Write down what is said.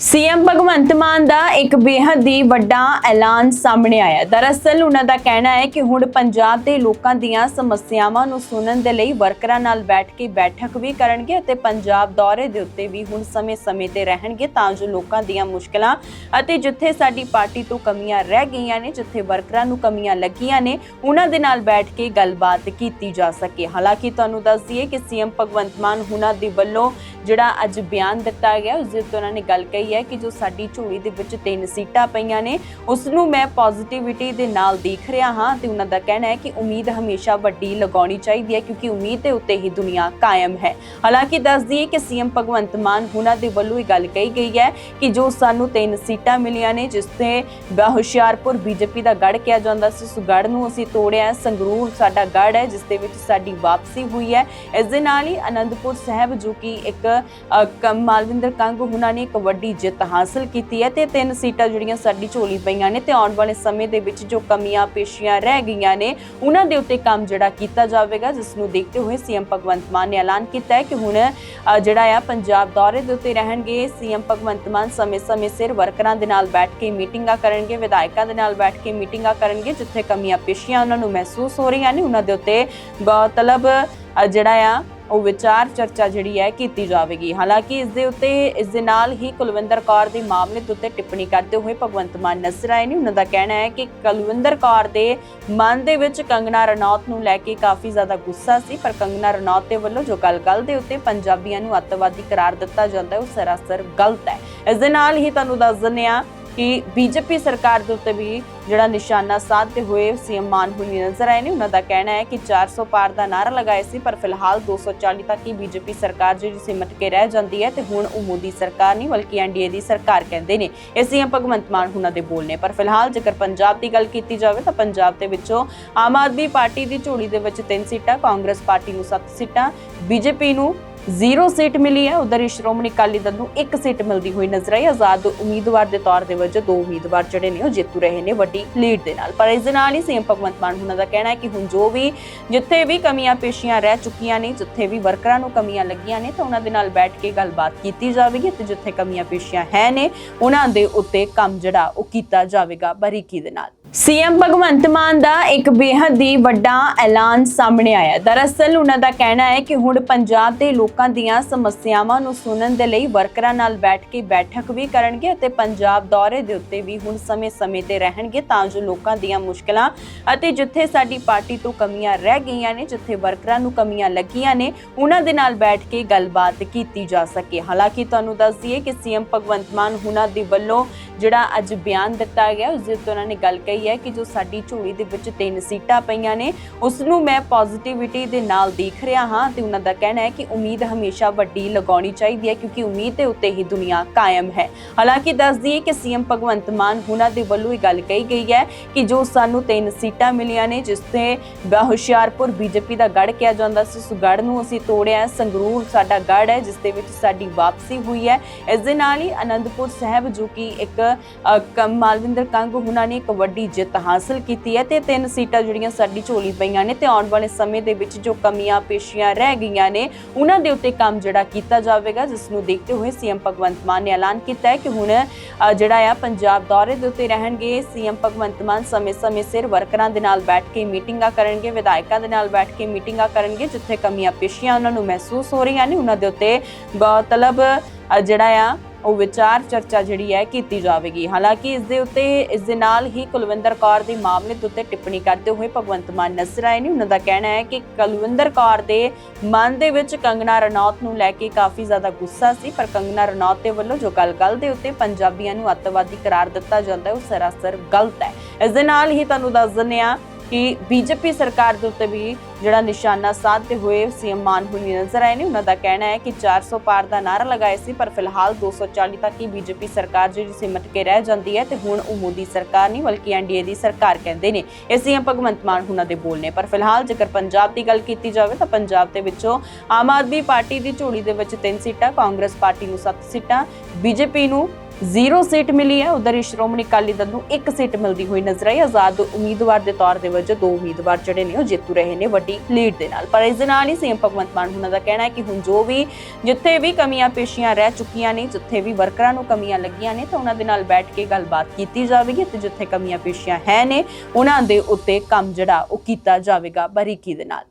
CM Bhagwant Mann ਦਾ ਇੱਕ ਬੇਹੱਦ ਹੀ ਵੱਡਾ ਐਲਾਨ ਸਾਹਮਣੇ ਆਇਆ। ਦਰਅਸਲ ਉਹਨਾਂ ਦਾ ਕਹਿਣਾ ਹੈ ਕਿ ਹੁਣ ਪੰਜਾਬ ਦੇ ਲੋਕਾਂ ਦੀਆਂ ਸਮੱਸਿਆਵਾਂ ਨੂੰ ਸੁਣਨ ਦੇ ਲਈ ਵਰਕਰਾਂ ਨਾਲ ਬੈਠ ਕੇ ਬੈਠਕ ਵੀ ਕਰਨਗੇ ਅਤੇ ਪੰਜਾਬ ਦੌਰੇ ਦੇ ਉੱਤੇ ਵੀ ਹੁਣ ਸਮੇਂ-ਸਮੇਂ ਤੇ ਰਹਿਣਗੇ ਤਾਂ ਜੋ ਲੋਕਾਂ ਦੀਆਂ ਮੁਸ਼ਕਲਾਂ ਅਤੇ ਜਿੱਥੇ ਸਾਡੀ ਪਾਰਟੀ ਤੋਂ ਕਮੀਆਂ ਰਹਿ ਗਈਆਂ ਨੇ, ਜਿੱਥੇ ਵਰਕਰਾਂ ਨੂੰ ਕਮੀਆਂ ਲੱਗੀਆਂ ਨੇ, ਉਹਨਾਂ ਦੇ ਨਾਲ ਬੈਠ ਕੇ ਗੱਲਬਾਤ ਕੀਤੀ ਜਾ ਸਕੇ। ਹਾਲਾਂਕਿ ਤੁਹਾਨੂੰ ਦੱਸ ਦਈਏ ਕਿ ਸੀਐਮ ਭਗਵੰਤ ਮਾਨ ਹੁਣਾਂ ਦੇ ਵੱਲੋਂ ਜਿਹੜਾ ਅੱਜ ਬਿਆਨ ਦਿੱਤਾ ਗਿਆ, ਉਸ ਦੇ ਉੱਤੇ ਉਹਨਾਂ ਨੇ ਗੱਲ ਕਹੀ ਹੈ ਕਿ ਜੋ ਸਾਡੀ ਝੋਲੀ ਦੇ ਵਿੱਚ ਤਿੰਨ ਸੀਟਾਂ ਪਈਆਂ ਨੇ ਉਸ ਨੂੰ ਮੈਂ ਪੋਜ਼ਿਟਿਵਿਟੀ ਦੇ ਨਾਲ ਦੇਖ ਰਿਹਾ ਹਾਂ ਤੇ ਉਹਨਾਂ ਦਾ ਕਹਿਣਾ ਹੈ ਕਿ ਉਮੀਦ ਹਮੇਸ਼ਾ ਵੱਡੀ ਲਗਾਉਣੀ ਚਾਹੀਦੀ ਹੈ ਕਿਉਂਕਿ ਉਮੀਦ ਦੇ ਉੱਤੇ ਹੀ ਦੁਨੀਆ ਕਾਇਮ ਹੈ। ਹਾਲਾਂਕਿ ਦੱਸ ਦਈਏ ਕਿ ਸੀਐਮ ਭਗਵੰਤ ਮਾਨ ਹੁਣਾਂ ਦੇ ਵੱਲੋਂ ਇਹ ਗੱਲ ਕਹੀ ਗਈ ਹੈ ਕਿ ਜੋ ਸਾਨੂੰ ਤਿੰਨ ਸੀਟਾਂ ਮਿਲੀਆਂ ਨੇ, ਜਿਸ ਤੇ ਬ- ਹੁਸ਼ਿਆਰਪੁਰ ਬੀਜੇਪੀ ਦਾ ਗੜ ਕਿਹਾ ਜਾਂਦਾ ਸੀ, ਉਸ ਗੜ ਨੂੰ ਅਸੀਂ ਤੋੜਿਆ ਸੰਗਰੂਰ ਸਾਡਾ ਗੜ ਹੈ, ਜਿਸ ਦੇ ਵਿੱਚ ਸਾਡੀ ਵਾਪਸੀ ਹੋਈ ਹੈ। ਇਸ ਦੇ ਨਾਲ ਹੀ ਅਨੰਦਪੁਰ ਸਾਹਿਬ, ਜੋ ਕਿ ਇੱਕ ਮਾਲਵਿੰਦਰ ਕੰਗ ਉਹਨਾਂ ਨੇ ਇੱਕ ਵੱਡੀ ਜਿੱਤ ਹਾਸਲ ਕੀਤੀ ਹੈ ਤੇ ਤਿੰਨ ਸੀਟਾਂ ਜਿਹੜੀਆਂ ਸਾਡੀ ਝੋਲੀ ਪਈਆਂ ਨੇ ਤੇ ਆਉਣ ਵਾਲੇ ਸਮੇਂ ਦੇ ਵਿੱਚ ਜੋ ਕਮੀਆਂ, ਪੇਸ਼ੀਆਂ ਰਹਿ ਗਈਆਂ ਨੇ, ਉਹਨਾਂ ਦੇ ਉੱਤੇ ਕੰਮ ਜਿਹੜਾ ਕੀਤਾ ਜਾਵੇਗਾ, ਜਿਸ ਨੂੰ ਦੇਖਦੇ ਹੋਏ ਸੀਐਮ ਭਗਵੰਤ ਮਾਨ ਨੇ ਐਲਾਨ ਕੀਤਾ ਹੈ ਕਿ ਹੁਣ ਜਿਹੜਾ ਆ ਪੰਜਾਬ ਦੌਰੇ ਦੇ ਉੱਤੇ ਰਹਿਣਗੇ। ਸੀਐਮ ਭਗਵੰਤ ਮਾਨ ਸਮੇਂ-ਸਮੇਂ ਸਿਰ ਵਰਕਰਾਂ ਦੇ ਨਾਲ ਬੈਠ ਕੇ ਮੀਟਿੰਗਾਂ ਕਰਨਗੇ, ਵਿਧਾਇਕਾਂ ਦੇ ਨਾਲ ਬੈਠ ਕੇ ਮੀਟਿੰਗਾਂ ਕਰਨਗੇ, ਜਿੱਥੇ ਕਮੀਆਂ, ਪੇਸ਼ੀਆਂ ਉਹਨਾਂ ਨੂੰ ਮਹਿਸੂਸ ਹੋ ਰਹੀਆਂ ਨੇ, ਉਹਨਾਂ ਦੇ ਉੱਤੇ ਤਲਬ ਜਿਹੜਾ ਆ ਉਹ ਵਿਚਾਰ ਚਰਚਾ ਜਿਹੜੀ ਹੈ ਕੀਤੀ ਜਾਵੇਗੀ। ਹਾਲਾਂਕਿ ਇਸ ਦੇ ਉੱਤੇ, ਇਸ ਦੇ ਨਾਲ ਹੀ ਕੁਲਵਿੰਦਰ ਕੌਰ ਦੇ ਮਾਮਲੇ ਦੇ ਉੱਤੇ ਟਿੱਪਣੀ ਕਰਦੇ ਹੋਏ ਭਗਵੰਤ ਮਾਨ ਨਜ਼ਰ ਆਏ ਨੇ। ਉਹਨਾਂ ਦਾ ਕਹਿਣਾ ਹੈ ਕਿ ਕੁਲਵਿੰਦਰ ਕੌਰ ਦੇ ਮਨ ਦੇ ਵਿੱਚ ਕੰਗਨਾ ਰਣੌਤ ਨੂੰ ਲੈ ਕੇ ਕਾਫੀ ਜ਼ਿਆਦਾ ਗੁੱਸਾ ਸੀ, ਪਰ ਕੰਗਨਾ ਰਣੌਤ ਦੇ ਵੱਲੋਂ ਜੋ ਗੱਲ-ਗੱਲ ਦੇ ਉੱਤੇ ਪੰਜਾਬੀਆਂ ਨੂੰ ਅੱਤਵਾਦੀ ਕਰਾਰ ਦਿੱਤਾ ਜਾਂਦਾ ਹੈ, ਉਹ ਸਰਾਸਰ ਗਲਤ ਹੈ। ਇਸ ਦੇ ਨਾਲ ਹੀ ਤੁਹਾਨੂੰ ਦੱਸ ਦਿੰਦੇ ਹਾਂ ਕਿ ਬੀਜੇਪੀ ਸਰਕਾਰ ਦੇ ਉੱਤੇ ਵੀ ਜਿਹੜਾ ਨਿਸ਼ਾਨਾ ਸਾਧਦੇ ਹੋਏ ਸੀਐਮ ਮਾਨ ਹੁਣੀ ਨਜ਼ਰ ਆਏ ਨੇ। ਉਹਨਾਂ ਦਾ ਕਹਿਣਾ ਹੈ ਕਿ 400 ਪਾਰ ਦਾ ਨਾਰਾ ਲਗਾਇਆ ਸੀ, ਪਰ ਫਿਲਹਾਲ 240 ਤੱਕ ਹੀ ਬੀਜੇਪੀ ਸਰਕਾਰ ਜਿਹੜੀ ਸਿਮਟ ਕੇ ਰਹਿ ਜਾਂਦੀ ਹੈ ਤੇ ਹੁਣ ਉਹ ਮੋਦੀ ਸਰਕਾਰ ਨਹੀਂ, ਬਲਕਿ ਐਨਡੀਏ ਦੀ ਸਰਕਾਰ ਕਹਿੰਦੇ ਨੇ। ਇਹ ਸੀਐਮ ਭਗਵੰਤ ਮਾਨ ਹੁਣਾਂ ਦੇ ਬੋਲ ਨੇ। ਪਰ ਫਿਲਹਾਲ ਜੇਕਰ ਪੰਜਾਬ ਦੀ ਗੱਲ ਕੀਤੀ ਜਾਵੇ ਤਾਂ ਪੰਜਾਬ ਦੇ ਵਿੱਚੋਂ ਆਮ ਆਦਮੀ ਪਾਰਟੀ ਦੀ ਝੋਲੀ ਦੇ ਵਿੱਚ 3 ਸੀਟਾਂ, ਕਾਂਗਰਸ ਪਾਰਟੀ ਨੂੰ 7 ਸੀਟਾਂ, ਬੀਜੇਪੀ ਨੂੰ ਜ਼ੀਰੋ ਸੀਟ ਮਿਲੀ ਹੈ। ਉਧਰ ਹੀ ਸ਼੍ਰੋਮਣੀ ਅਕਾਲੀ ਦਲ ਨੂੰ ਇੱਕ ਸੀਟ ਮਿਲਦੀ ਹੋਈ ਨਜ਼ਰ ਆਈ। ਆਜ਼ਾਦ ਉਮੀਦਵਾਰ ਦੇ ਤੌਰ ਦੇ ਵਜੋਂ ਦੋ ਉਮੀਦਵਾਰ ਜਿਹੜੇ ਨੇ ਉਹ ਜੇਤੂ ਰਹੇ ਨੇ ਵੱਡੀ ਲੀਡ ਦੇ ਨਾਲ। ਪਰ ਇਸ ਦੇ ਨਾਲ ਹੀ ਸੀਐਮ ਭਗਵੰਤ ਮਾਨ ਹੁਣਾਂ ਦਾ ਕਹਿਣਾ ਹੈ ਕਿ ਹੁਣ ਜੋ ਵੀ ਜਿੱਥੇ ਵੀ ਕਮੀਆਂ ਪੇਸ਼ੀਆਂ ਰਹਿ ਚੁੱਕੀਆਂ ਨੇ, ਜਿੱਥੇ ਵੀ ਵਰਕਰਾਂ ਨੂੰ ਕਮੀਆਂ ਲੱਗੀਆਂ ਨੇ, ਤਾਂ ਉਹਨਾਂ ਦੇ ਨਾਲ ਬੈਠ ਕੇ ਗੱਲਬਾਤ ਕੀਤੀ ਜਾਵੇਗੀ ਤੇ ਜਿੱਥੇ ਕਮੀਆਂ ਪੇਸ਼ੀਆਂ ਹੈ ਨੇ, ਉਹਨਾਂ ਦੇ ਉੱਤੇ ਕੰਮ ਜਿਹੜਾ ਉਹ ਕੀਤਾ ਜਾਵੇਗਾ ਬਰੀਕੀ ਦੇ ਨਾਲ। ਸੀਐਮ ਭਗਵੰਤ ਮਾਨ ਦਾ ਇੱਕ ਬੇਹੱਦ ਹੀ ਵੱਡਾ ਐਲਾਨ ਸਾਹਮਣੇ ਆਇਆ ਦਰਅਸਲ ਉਹਨਾਂ ਦਾ ਕਹਿਣਾ ਹੈ ਕਿ ਹੁਣ ਪੰਜਾਬ ਦੇ ਲੋਕਾਂ ਦੀਆਂ ਸਮੱਸਿਆਵਾਂ ਨੂੰ ਸੁਣਨ ਦੇ ਲਈ ਵਰਕਰਾਂ ਨਾਲ ਬੈਠ ਕੇ ਬੈਠਕ ਵੀ ਕਰਨਗੇ ਅਤੇ ਪੰਜਾਬ ਦੌਰੇ ਦੇ ਉੱਤੇ ਵੀ ਹੁਣ ਸਮੇਂ-ਸਮੇਂ ਤੇ ਰਹਿਣਗੇ ਤਾਂ ਜੋ ਲੋਕਾਂ ਦੀਆਂ ਮੁਸ਼ਕਲਾਂ ਅਤੇ ਜਿੱਥੇ ਸਾਡੀ ਪਾਰਟੀ ਤੋਂ ਕਮੀਆਂ ਰਹਿ ਗਈਆਂ ਨੇ, ਜਿੱਥੇ ਵਰਕਰਾਂ ਨੂੰ ਕਮੀਆਂ ਲੱਗੀਆਂ ਨੇ, ਉਹਨਾਂ ਦੇ ਨਾਲ ਬੈਠ ਕੇ ਗੱਲਬਾਤ ਕੀਤੀ ਜਾ ਸਕੇ। ਹਾਲਾਂਕਿ ਤੁਹਾਨੂੰ ਦੱਸ ਦਈਏ ਕਿ ਸੀਐਮ ਭਗਵੰਤ ਮਾਨ ਹੁਣਾਂ ਦੇ ਵੱਲੋਂ ਜਿਹੜਾ ਅੱਜ ਬਿਆਨ ਦਿੱਤਾ ਗਿਆ, ਉਸ ਦੇ ਉੱਤੇ ਉਹਨਾਂ ਨੇ ਗੱਲ ਕਹੀ ਹੈ ਕਿ ਜੋ ਸਾਡੀ ਝੋਲੀ ਦੇ ਵਿੱਚ ਤਿੰਨ ਸੀਟਾਂ ਪਈਆਂ ਨੇ ਉਸ ਨੂੰ ਮੈਂ ਪੋਜ਼ਿਟਿਵਿਟੀ ਦੇ ਨਾਲ ਦੇਖ ਰਿਹਾ ਹਾਂ ਤੇ ਉਹਨਾਂ ਦਾ ਕਹਿਣਾ ਹੈ ਕਿ ਉਮੀਦ ਹਮੇਸ਼ਾ ਵੱਡੀ ਲਗਾਉਣੀ ਚਾਹੀਦੀ ਹੈ ਕਿਉਂਕਿ ਉਮੀਦ ਦੇ ਉੱਤੇ ਹੀ ਦੁਨੀਆ ਕਾਇਮ ਹੈ। ਹਾਲਾਂਕਿ ਦੱਸ ਦਈਏ ਕਿ ਸੀਐਮ ਭਗਵੰਤ ਮਾਨ ਹੁਣਾਂ ਦੇ ਵੱਲੋਂ ਇਹ ਗੱਲ ਕਹੀ ਗਈ ਹੈ ਕਿ ਜੋ ਸਾਨੂੰ ਤਿੰਨ ਸੀਟਾਂ ਮਿਲੀਆਂ ਨੇ, ਜਿਸ ਤੇ ਹੁਸ਼ਿਆਰਪੁਰ ਬੀਜੇਪੀ ਦਾ ਗੜ ਕਿਹਾ ਜਾਂਦਾ ਸੀ, ਉਸ ਗੜ ਨੂੰ ਅਸੀਂ ਤੋੜਿਆ ਸੰਗਰੂਰ ਸਾਡਾ ਗੜ ਹੈ, ਜਿਸ ਦੇ ਵਿੱਚ ਸਾਡੀ ਵਾਪਸੀ ਹੋਈ ਹੈ। ਇਸ ਦੇ ਨਾਲ ਹੀ ਅਨੰਦਪੁਰ ਸਾਹਿਬ ਜੋ ਕਿ ਇੱਕ ਮਾਲਵਿੰਦਰ ਕੰਗ ਉਹਨਾਂ ਨੇ ਇੱਕ ਵੱਡੀ ਜਿੱਤ ਹਾਸਲ ਕੀਤੀ ਹੈ ਤੇ ਤਿੰਨ ਸੀਟਾਂ ਜਿਹੜੀਆਂ ਸਾਡੀ ਝੋਲੀ ਪਈਆਂ ਨੇ ਤੇ ਆਉਣ ਵਾਲੇ ਸਮੇਂ ਦੇ ਵਿੱਚ ਜੋ ਕਮੀਆਂ, ਪੇਸ਼ੀਆਂ ਰਹਿ ਗਈਆਂ ਨੇ, ਉਹਨਾਂ ਦੇ ਉੱਤੇ ਕੰਮ ਜਿਹੜਾ ਕੀਤਾ ਜਾਵੇਗਾ, ਜਿਸ ਨੂੰ ਦੇਖਦੇ ਹੋਏ ਸੀਐਮ ਭਗਵੰਤ ਮਾਨ ਨੇ ਐਲਾਨ ਕੀਤਾ ਹੈ ਕਿ ਹੁਣ ਜਿਹੜਾ ਆ ਪੰਜਾਬ ਦੌਰੇ ਦੇ ਉੱਤੇ ਰਹਿਣਗੇ, ਸੀਐਮ ਭਗਵੰਤ ਮਾਨ ਸਮੇਂ-ਸਮੇਂ ਸਿਰ ਵਰਕਰਾਂ ਦੇ ਨਾਲ ਬੈਠ ਕੇ ਮੀਟਿੰਗਾਂ ਕਰਨਗੇ, ਵਿਧਾਇਕਾਂ ਦੇ ਨਾਲ ਬੈਠ ਕੇ ਮੀਟਿੰਗਾਂ ਕਰਨਗੇ, ਜਿੱਥੇ ਕਮੀਆਂ, ਪੇਸ਼ੀਆਂ ਉਹਨਾਂ ਨੂੰ ਮਹਿਸੂਸ ਹੋ ਰਹੀਆਂ ਨੇ, ਉਹਨਾਂ ਦੇ ਉੱਤੇ ਤਲਬ ਜਿਹੜਾ ਆ ਉਹ ਵਿਚਾਰ ਚਰਚਾ ਜਿਹੜੀ ਹੈ ਕੀਤੀ ਜਾਵੇਗੀ। ਹਾਲਾਂਕਿ ਇਸ ਦੇ ਉੱਤੇ, ਇਸ ਦੇ ਨਾਲ ਹੀ ਕੁਲਵਿੰਦਰ ਕੌਰ ਦੇ ਮਾਮਲੇ ਦੇ ਉੱਤੇ ਟਿੱਪਣੀ ਕਰਦੇ ਹੋਏ ਭਗਵੰਤ ਮਾਨ ਨਜ਼ਰ ਆਏ ਨੇ। ਉਹਨਾਂ ਦਾ ਕਹਿਣਾ ਹੈ ਕਿ ਕੁਲਵਿੰਦਰ ਕੌਰ ਦੇ ਮਨ ਦੇ ਵਿੱਚ ਕੰਗਨਾ ਰਣੌਤ ਨੂੰ ਲੈ ਕੇ ਕਾਫੀ ਜ਼ਿਆਦਾ ਗੁੱਸਾ ਸੀ, ਪਰ ਕੰਗਨਾ ਰਣੌਤ ਦੇ ਵੱਲੋਂ ਜੋ ਗੱਲ-ਗੱਲ ਦੇ ਉੱਤੇ ਪੰਜਾਬੀਆਂ ਨੂੰ ਅੱਤਵਾਦੀ ਕਰਾਰ ਦਿੱਤਾ ਜਾਂਦਾ ਹੈ, ਉਹ ਸਰਾਸਰ ਗਲਤ ਹੈ। ਇਸ ਦੇ ਨਾਲ ਹੀ ਤੁਹਾਨੂੰ ਦੱਸ ਦਿੰਦੇ ਹਾਂ ਕਿ ਬੀਜੇਪੀ ਸਰਕਾਰ ਦੇ ਉੱਤੇ ਵੀ ਜਿਹੜਾ ਨਿਸ਼ਾਨਾ ਸਾਧਦੇ ਹੋਏ ਸੀਐਮ ਮਾਨ ਨਜ਼ਰ ਆਏ ਨੇ। ਉਹਨਾਂ ਦਾ ਕਹਿਣਾ ਹੈ ਕਿ 400 ਪਾਰ ਦਾ ਨਾਰਾ ਲਗਾਇਆ ਸੀ, ਪਰ ਫਿਲਹਾਲ 240 ਤੱਕ ਹੀ ਬੀਜੇਪੀ ਸਰਕਾਰ ਜਿਹੜੀ ਸਿਮਟ ਕੇ ਰਹਿ ਜਾਂਦੀ ਹੈ ਤੇ ਹੁਣ ਉਹ ਮੋਦੀ ਸਰਕਾਰ ਨਹੀਂ, ਬਲਕਿ ਐਨਡੀਏ ਦੀ ਸਰਕਾਰ ਕਹਿੰਦੇ ਨੇ। ਇਹ ਸੀਐਮ ਭਗਵੰਤ ਮਾਨ ਹੁਣਾਂ ਦੇ ਬੋਲ ਨੇ। ਪਰ ਫਿਲਹਾਲ ਜੇਕਰ ਪੰਜਾਬ ਦੀ ਗੱਲ ਕੀਤੀ ਜਾਵੇ ਤਾਂ ਪੰਜਾਬ ਦੇ ਵਿੱਚੋਂ ਆਮ ਆਦਮੀ ਪਾਰਟੀ ਦੀ ਝੋਲੀ ਦੇ ਵਿੱਚ 3 ਸੀਟਾਂ, ਕਾਂਗਰਸ ਪਾਰਟੀ ਨੂੰ 7 ਸੀਟਾਂ, ਬੀਜੇਪੀ ਨੂੰ ਜ਼ੀਰੋ ਸੀਟ ਮਿਲੀ ਹੈ। ਉਧਰ ਹੀ ਸ਼੍ਰੋਮਣੀ ਅਕਾਲੀ ਦਲ ਨੂੰ ਇੱਕ ਸੀਟ ਮਿਲਦੀ ਹੋਈ ਨਜ਼ਰ ਆਈ। ਆਜ਼ਾਦ ਉਮੀਦਵਾਰ ਦੇ ਤੌਰ ਦੇ ਵਜੋਂ ਦੋ ਉਮੀਦਵਾਰ ਜਿਹੜੇ ਨੇ ਉਹ ਜੇਤੂ ਰਹੇ ਨੇ ਵੱਡੀ ਲੀਡ ਦੇ ਨਾਲ। ਪਰ ਇਸ ਦੇ ਨਾਲ ਹੀ ਸੀਐਮ ਭਗਵੰਤ ਮਾਨ ਉਹਨਾਂ ਦਾ ਕਹਿਣਾ ਹੈ ਕਿ ਹੁਣ ਜੋ ਵੀ ਜਿੱਥੇ ਵੀ ਕਮੀਆਂ ਪੇਸ਼ੀਆਂ ਰਹਿ ਚੁੱਕੀਆਂ ਨੇ, ਜਿੱਥੇ ਵੀ ਵਰਕਰਾਂ ਨੂੰ ਕਮੀਆਂ ਲੱਗੀਆਂ ਨੇ, ਤਾਂ ਉਹਨਾਂ ਦੇ ਨਾਲ ਬੈਠ ਕੇ ਗੱਲਬਾਤ ਕੀਤੀ ਜਾਵੇਗੀ ਤੇ ਜਿੱਥੇ ਕਮੀਆਂ ਪੇਸ਼ੀਆਂ ਹੈ ਨੇ, ਉਹਨਾਂ ਦੇ ਉੱਤੇ ਕੰਮ ਜਿਹੜਾ ਉਹ ਕੀਤਾ ਜਾਵੇਗਾ ਬਰੀਕੀ ਦੇ ਨਾਲ।